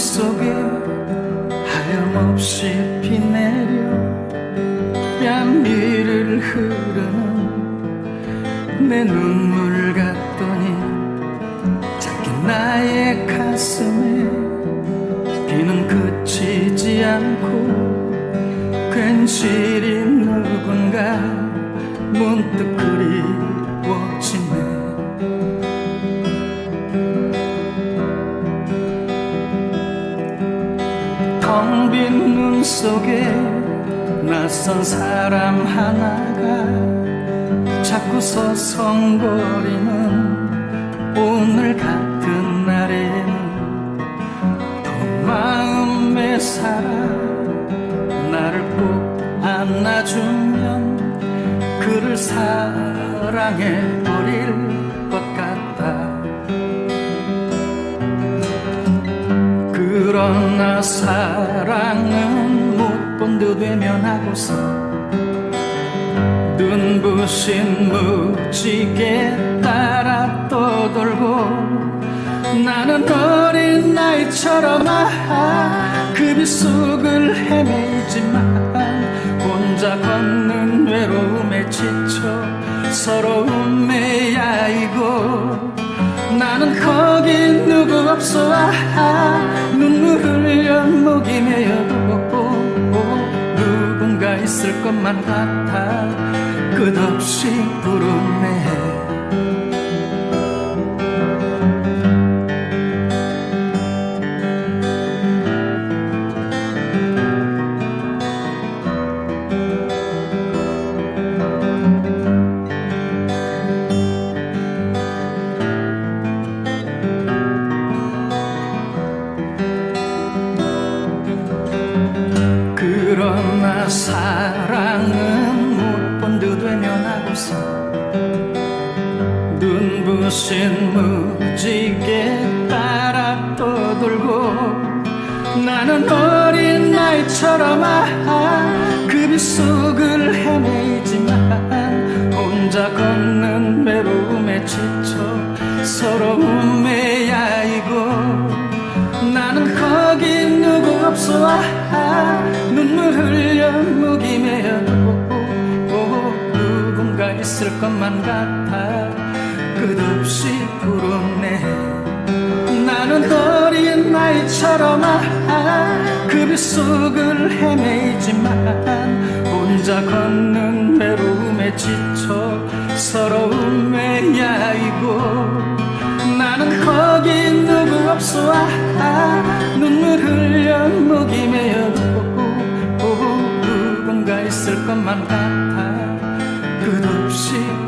속에 하염없이 피내려 뺨미를 흐르는 내 눈물 같더니 작은 나의 가슴에 비는 그치지 않고 괜시리 누군가 문득 그 텅 빈 눈 속에 낯선 사람 하나가 자꾸 서성거리는 오늘 같은 날에는 더 마음에 살아 나를 꼭 안아주면 그를 사랑해 버릴 그러나 사랑은 못 본 듯 외면하고서 눈부신 무지개 따라 떠돌고 나는 어린 나이처럼 아, 그 빗속을 헤매지만 혼자 걷는 외로움에 지쳐 서러움에 야이고 나는 거기 누구 없어 아, 눈 것만 같아. 끝없이 사랑은 못 본 듯 외면하고서 눈부신 무지개 따라 떠돌고 나는 어린 나이처럼 아, 그 빗속을 헤매지만 혼자 걷는 외로움에 지쳐 서러움에 야이고 나는 거기 누구 없어. 아, 눈 있을 것만 같아. 끝없이 부르네. 나는 어린 나이처럼 아, 그 빗속을 헤매지만 혼자 걷는 외로움에 지쳐 서러움에 야이고 나는 거기 누구 없어. 아, 눈물 흘려 목이 메어도 누군가 있을 것만 같아 心。